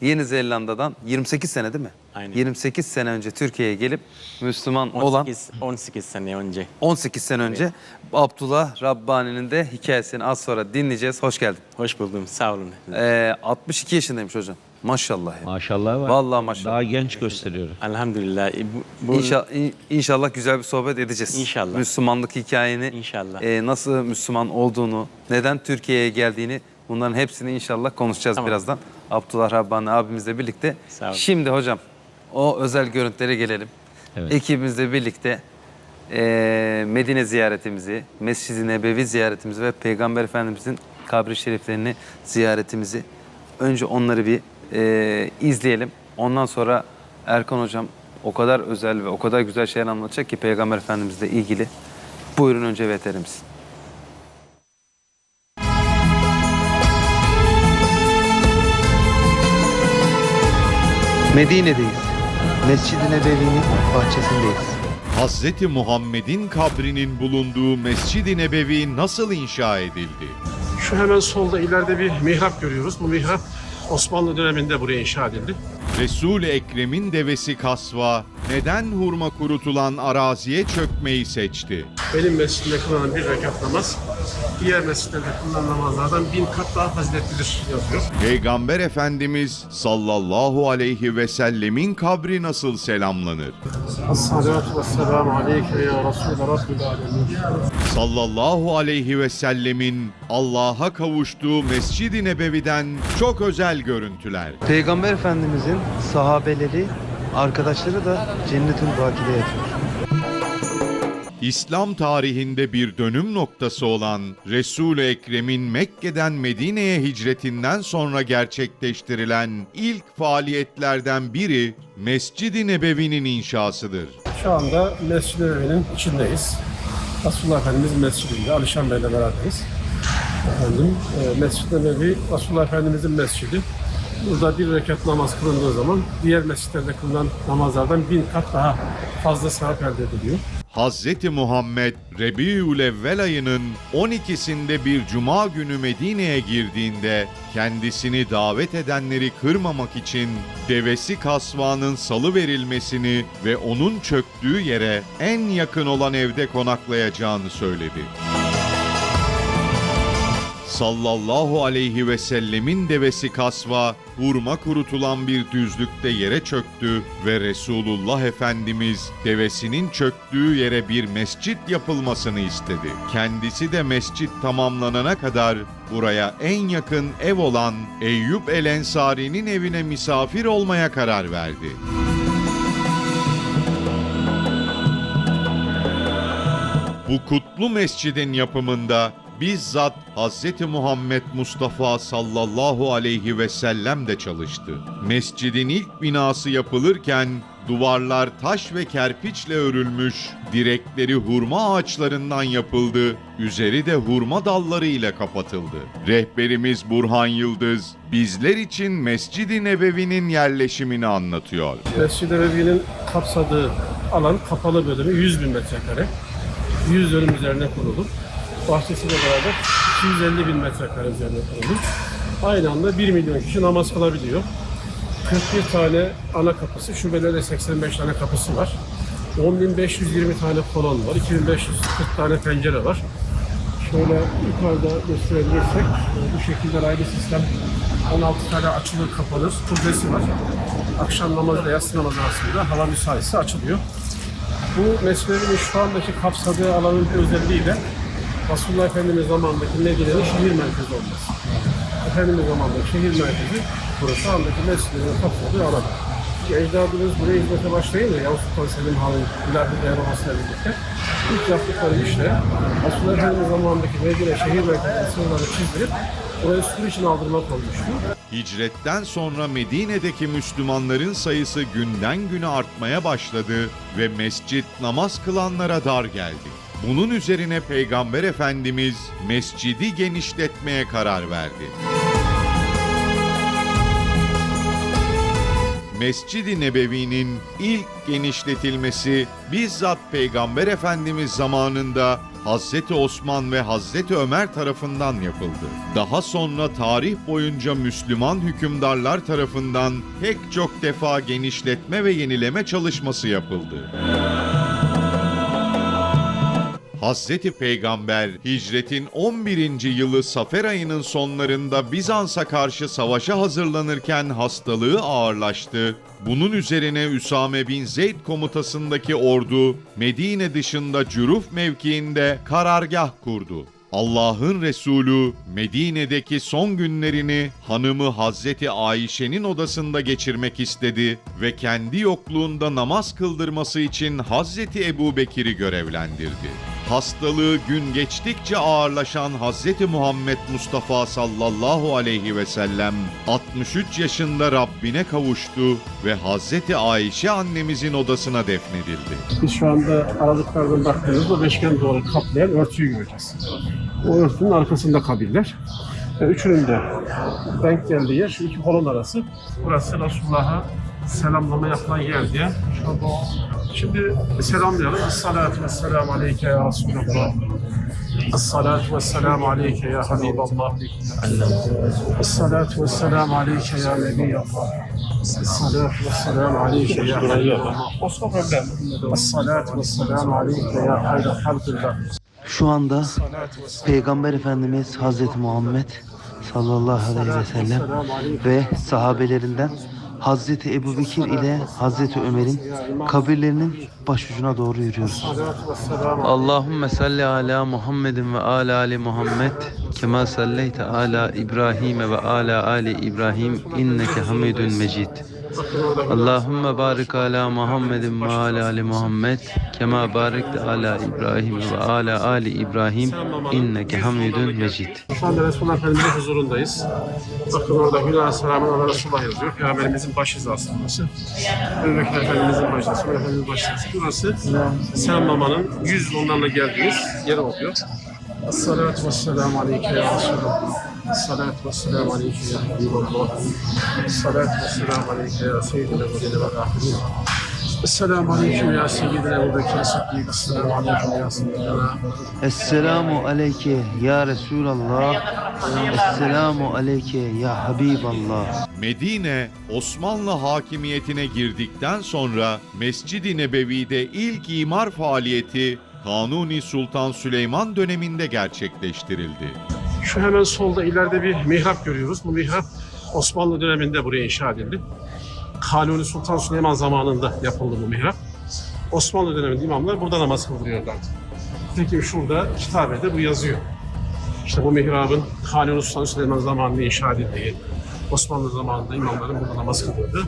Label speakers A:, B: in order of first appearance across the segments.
A: Yeni Zelanda'dan 28 sene değil mi?
B: Aynen.
A: 28 sene önce Türkiye'ye gelip Müslüman olan
B: 18, 18 sene önce.
A: 18 sene önce Abdullah Rabbani'nin de hikayesini az sonra dinleyeceğiz. Hoş geldin.
B: Hoş buldum. Sağ olun.
A: Ee, 62 yaşındaymış hocam. Maşallah ya.
C: Maşallah var.
A: Vallahi maşallah.
C: Daha genç gösteriyor.
B: Elhamdülillah. E, Bu, bu-
A: İnşallah, inşallah güzel bir sohbet edeceğiz.
B: İnşallah.
A: Müslümanlık hikayeni,
B: İnşallah.
A: e, nasıl Müslüman olduğunu, neden Türkiye'ye geldiğini bunların hepsini inşallah konuşacağız
B: Tamam.
A: birazdan. Abdullah Rabbani abimizle birlikte. Şimdi hocam o özel görüntülere gelelim.
C: Evet.
A: Ekibimizle birlikte e, Medine ziyaretimizi, Mescid-i Nebevi ziyaretimizi ve Peygamber Efendimizin kabri şeriflerini ziyaretimizi önce onları bir e, izleyelim. Ondan sonra Erkan hocam o kadar özel ve o kadar güzel şeyler anlatacak ki Peygamber Efendimizle ilgili. Buyurun önce veterimiz. Medine'deyiz. Mescid-i Nebevi'nin bahçesindeyiz.
D: Hazreti Muhammed'in kabrinin bulunduğu Mescid-i Nebevi nasıl inşa edildi?
E: Şu hemen solda ileride bir mihrap görüyoruz. Bu mihrap Osmanlı döneminde buraya inşa edildi.
D: Resul-i Ekrem'in devesi Kasva neden hurma kurutulan araziye çökmeyi seçti?
E: Benim mescidimde kılınan bir rekat namaz, diğer mescitlerde kılınan namazlardan bin kat daha faziletlidir yazıyor.
D: Peygamber Efendimiz sallallahu aleyhi ve sellemin kabri nasıl selamlanır?
E: Vesselamu aleyke ya Resulü Rabbil alemin.
D: Sallallahu aleyhi ve sellemin Allah'a kavuştuğu Mescid-i Nebevi'den çok özel görüntüler.
F: Peygamber Efendimizin sahabeleri, arkadaşları da Cennetül Baki'de yatıyor.
D: İslam tarihinde bir dönüm noktası olan Resul-i Ekrem'in Mekke'den Medine'ye hicretinden sonra gerçekleştirilen ilk faaliyetlerden biri Mescid-i Nebevi'nin inşasıdır.
E: Şu anda Mescid-i Nebevi'nin içindeyiz. Resulullah Efendimiz mescidinde, Alişan Bey'le beraberiz. Efendim, e, Mescid-i Nebevi, Resulullah Efendimizin mescidi. Burada bir rekat namaz kılındığı zaman diğer mescitlerde kılınan namazlardan bin kat daha fazla sevap elde ediliyor.
D: Hazreti Muhammed Rebiülevvel ayının 12'sinde bir cuma günü Medine'ye girdiğinde kendisini davet edenleri kırmamak için devesi kasvanın salı verilmesini ve onun çöktüğü yere en yakın olan evde konaklayacağını söyledi. Sallallahu aleyhi ve sellemin devesi kasva hurma kurutulan bir düzlükte yere çöktü ve Resulullah Efendimiz devesinin çöktüğü yere bir mescit yapılmasını istedi. Kendisi de mescit tamamlanana kadar buraya en yakın ev olan Eyüp El Ensari'nin evine misafir olmaya karar verdi. Bu kutlu mescidin yapımında bizzat Hz. Muhammed Mustafa sallallahu aleyhi ve sellem de çalıştı. Mescidin ilk binası yapılırken duvarlar taş ve kerpiçle örülmüş, direkleri hurma ağaçlarından yapıldı, üzeri de hurma dalları ile kapatıldı. Rehberimiz Burhan Yıldız bizler için Mescid-i Nebevi'nin yerleşimini anlatıyor.
E: Mescid-i Nebevi'nin kapsadığı alan kapalı bölümü 100 bin metrekare. 100 dönüm üzerine kurulu. Bahçesiyle beraber 250 bin metrekare üzerine kurulu. Aynı anda 1 milyon kişi namaz kılabiliyor. 41 tane ana kapısı, şubelerde 85 tane kapısı var. 10.520 tane kolon var, 2540 tane pencere var. Şöyle yukarıda gösterebilirsek bu şekilde raylı sistem 16 tane açılır kapanır kubbesi var. Akşam namazıyla yatsı namazı arasında hava müsaitse açılıyor. Bu mesleğin şu andaki kapsadığı alanın özelliği de Resulullah Efendimiz zamanındaki Medine'nin şehir merkezi olması. Efendimiz zamanındaki şehir merkezi burası andaki mesleğin kapsadığı alan. Ecdadımız buraya hizmete başlayınca Yavuz Sultan Selim Han'ın ileride dayanılmasıyla birlikte ilk yaptıkları işle Resulullah Efendimiz zamanındaki Medine şehir merkezinin sınırlarını çizdirip burayı sur için aldırmak olmuştu.
D: Hicretten sonra Medine'deki Müslümanların sayısı günden güne artmaya başladı ve mescit namaz kılanlara dar geldi. Bunun üzerine Peygamber Efendimiz mescidi genişletmeye karar verdi. Mescid-i Nebevi'nin ilk genişletilmesi bizzat Peygamber Efendimiz zamanında Hazreti Osman ve Hazreti Ömer tarafından yapıldı. Daha sonra tarih boyunca Müslüman hükümdarlar tarafından pek çok defa genişletme ve yenileme çalışması yapıldı. Hazreti Peygamber hicretin 11. yılı Safer ayının sonlarında Bizans'a karşı savaşa hazırlanırken hastalığı ağırlaştı. Bunun üzerine Üsame bin Zeyd komutasındaki ordu Medine dışında Cüruf mevkiinde karargah kurdu. Allah'ın Resulü Medine'deki son günlerini hanımı Hazreti Ayşe'nin odasında geçirmek istedi ve kendi yokluğunda namaz kıldırması için Hazreti Ebu Bekir'i görevlendirdi. Hastalığı gün geçtikçe ağırlaşan Hazreti Muhammed Mustafa sallallahu aleyhi ve sellem 63 yaşında Rabbine kavuştu ve Hazreti Ayşe annemizin odasına defnedildi.
E: Biz şu anda aralıklardan baktığımızda beşgen doğru kaplayan örtüyü göreceğiz. O örtünün arkasında kabirler. E, üçünün de denk geldiği yer şu iki kolon arası. Burası Resulullah'a selamlama yapılan yer diye. Şimdi selamlayalım. Esselatu vesselamu aleyke ya Resulallah. Esselatu vesselamu aleyke ya Habiballah. Esselatu vesselamu aleyke ya Nebiyallah. Esselatu vesselamu aleyke ya Habiballah. Esselatu vesselamu aleyke ya hayra halkillah.
F: Şu anda Peygamber Efendimiz Hazreti Muhammed sallallahu aleyhi ve sellem ve sahabelerinden Hazreti Ebu Bekir ile Hazreti Ömer'in kabirlerinin başucuna doğru yürüyoruz.
A: Allahümme salli ala Muhammedin ve ala ali Muhammed kema salleyte ala İbrahim ve ala ali İbrahim inneke hamidun mecid. Allahümme barik ala Muhammedin ve ala ali Muhammed kema barekte ala İbrahim ve ala ali İbrahim inneke hamidun mecid.
E: Şu anda Resulullah Efendimiz'in huzurundayız. Bakın orada Hülya Selam'ın ala Resulullah yazıyor. Peygamberimizin baş hizası burası. Ebu Bekir Efendimizin baş hizası, Efendimizin baş hizası. Burası selamlamanın yüz onlarla geldiğiniz yer oluyor. Esselatu vesselamu aleyke ya Resulallah. Esselatu vesselamu aleyke ya Habiballah. Esselatu vesselamu aleyke ya Seyyidina ve Velile ve Ahirin. Esselamu aleyküm ya Seyyidina Ebu Bekir Sıddık. Esselamu aleyküm ya Seyyidina.
F: Esselamu aleyke ya Resulallah. Esselamu aleyke ya Habiballah.
D: Medine, Osmanlı hakimiyetine girdikten sonra Mescid-i Nebevi'de ilk imar faaliyeti Kanuni Sultan Süleyman döneminde gerçekleştirildi.
E: Şu hemen solda ileride bir mihrap görüyoruz. Bu mihrap Osmanlı döneminde buraya inşa edildi. Kanuni Sultan Süleyman zamanında yapıldı bu mihrap. Osmanlı döneminde imamlar burada namaz kıldırıyorlardı. Peki şurada kitabede bu yazıyor. İşte bu mihrabın Kanuni Sultan Süleyman zamanında inşa edildiği, Osmanlı zamanında imamların burada namaz kıldırdığı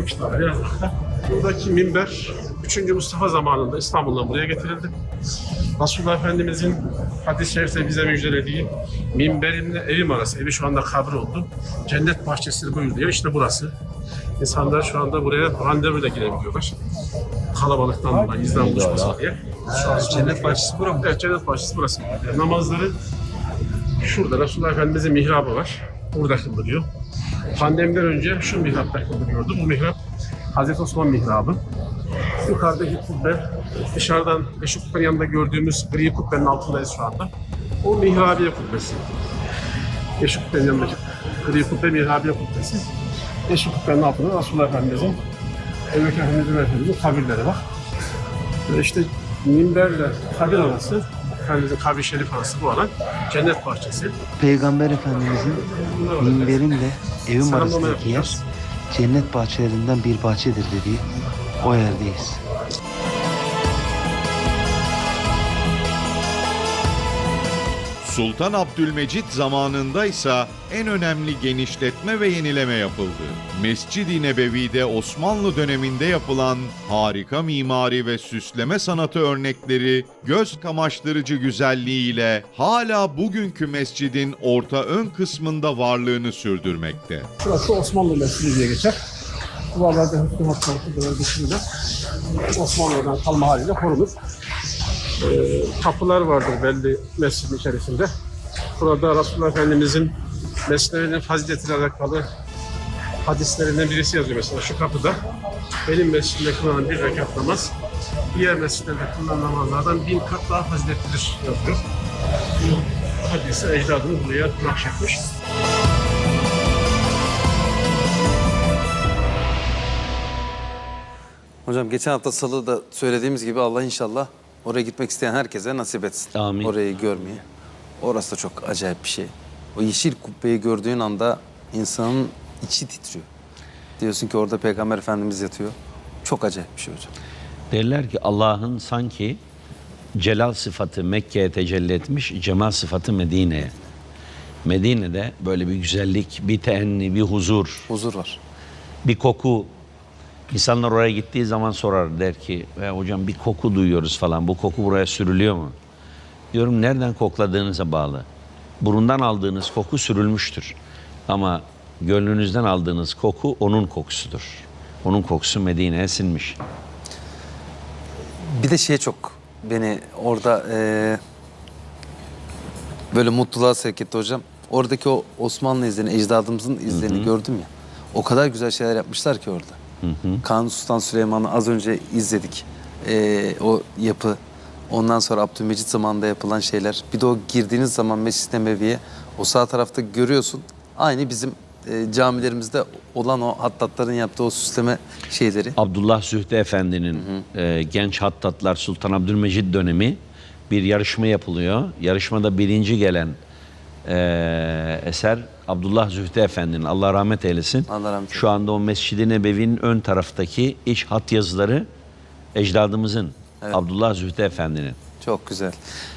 E: bu kitabede yazmakta. Buradaki minber 3. Mustafa zamanında İstanbul'dan buraya getirildi. Resulullah Efendimizin hadis-i şerifte bize müjdelediği minberimle evim arası, evi şu anda kabir oldu. Cennet bahçesi buyuruyor. İşte burası. İnsanlar şu anda buraya randevuyla girebiliyorlar. Kalabalıktan dolayı izlen buluşmasın diye. Şu an cennet bahçesi burası. Evet, cennet bahçesi burası. Yani namazları şurada Resulullah Efendimizin mihrabı var. Burada kıldırıyor. Pandemiden önce şu mihrapta kıldırıyordu. Bu mihrap Hazreti Osman mihrabı. Yukarıdaki kubbe, dışarıdan Beşik Kubbe'nin yanında gördüğümüz gri kubbenin altındayız şu anda. O mihrabiye kubbesi. Beşik Kubbe'nin yanındaki gri kubbe mihrabiye kubbesi. Beşik Kubbe'nin altında Resulullah Efendimiz'in, Ebu Bekir Efendimiz'in kabirleri var. İşte minberle kabir arası, Efendimiz'in kabri şerif arası bu alan cennet bahçesi.
F: Peygamber Efendimizin minberimle evim arasındaki yer cennet bahçelerinden bir bahçedir dediği o yerdeyiz.
D: Sultan Abdülmecit zamanında ise en önemli genişletme ve yenileme yapıldı. Mescid-i Nebevi'de Osmanlı döneminde yapılan harika mimari ve süsleme sanatı örnekleri göz kamaştırıcı güzelliğiyle hala bugünkü mescidin orta ön kısmında varlığını sürdürmekte.
E: Burası Osmanlı Mescidi diye geçer. Duvarlarda hüküm hastalıklı bölgesinde Osmanlı'dan kalma haliyle korunur. Ee, kapılar vardır belli mescidin içerisinde. Burada Resulullah Efendimizin mesleğinin faziletiyle alakalı hadislerinden birisi yazıyor mesela şu kapıda. Benim mescidimde kılınan bir rekat namaz diğer mescitlerde kılınan namazlardan bin kat daha faziletlidir yazıyor. Bu hadisi ecdadımız buraya nakşetmiş.
A: Hocam geçen hafta salı da söylediğimiz gibi Allah inşallah oraya gitmek isteyen herkese nasip etsin.
C: Amin.
A: Orayı görmeyi. Orası da çok acayip bir şey. O yeşil kubbeyi gördüğün anda insanın içi titriyor. Diyorsun ki orada Peygamber Efendimiz yatıyor. Çok acayip bir şey hocam.
C: Derler ki Allah'ın sanki celal sıfatı Mekke'ye tecelli etmiş, cemal sıfatı Medine'ye. Medine'de böyle bir güzellik, bir teenni, bir huzur,
A: Huzur var.
C: bir koku. İnsanlar oraya gittiği zaman sorar der ki "Ya hocam bir koku duyuyoruz falan bu koku buraya sürülüyor mu? Diyorum nereden kokladığınıza bağlı. Burundan aldığınız koku sürülmüştür. Ama gönlünüzden aldığınız koku onun kokusudur. Onun kokusu Medine'ye sinmiş.
A: Bir de şey çok beni orada eee, böyle mutluluğa sevk etti hocam. Oradaki o Osmanlı izlerini, ecdadımızın izlerini gördüm ya. O kadar güzel şeyler yapmışlar ki orada. Kanuni Sultan Süleyman'ı az önce izledik. Eee, o yapı. Ondan sonra Abdülmecit zamanında yapılan şeyler. Bir de o girdiğiniz zaman Mescid-i Nebevi'ye o sağ tarafta görüyorsun. Aynı bizim eee, camilerimizde olan o hattatların yaptığı o süsleme şeyleri.
C: Abdullah Zühtü Efendi'nin e, genç hattatlar Sultan Abdülmecid dönemi bir yarışma yapılıyor. Yarışmada birinci gelen e, eser Abdullah Zühtü Efendi'nin Allah rahmet eylesin.
A: Allah rahmet
C: Şu anda o Mescid-i Nebevi'nin ön taraftaki iç hat yazıları ecdadımızın Abdullah Zühtü Efendi'nin.
A: Çok güzel.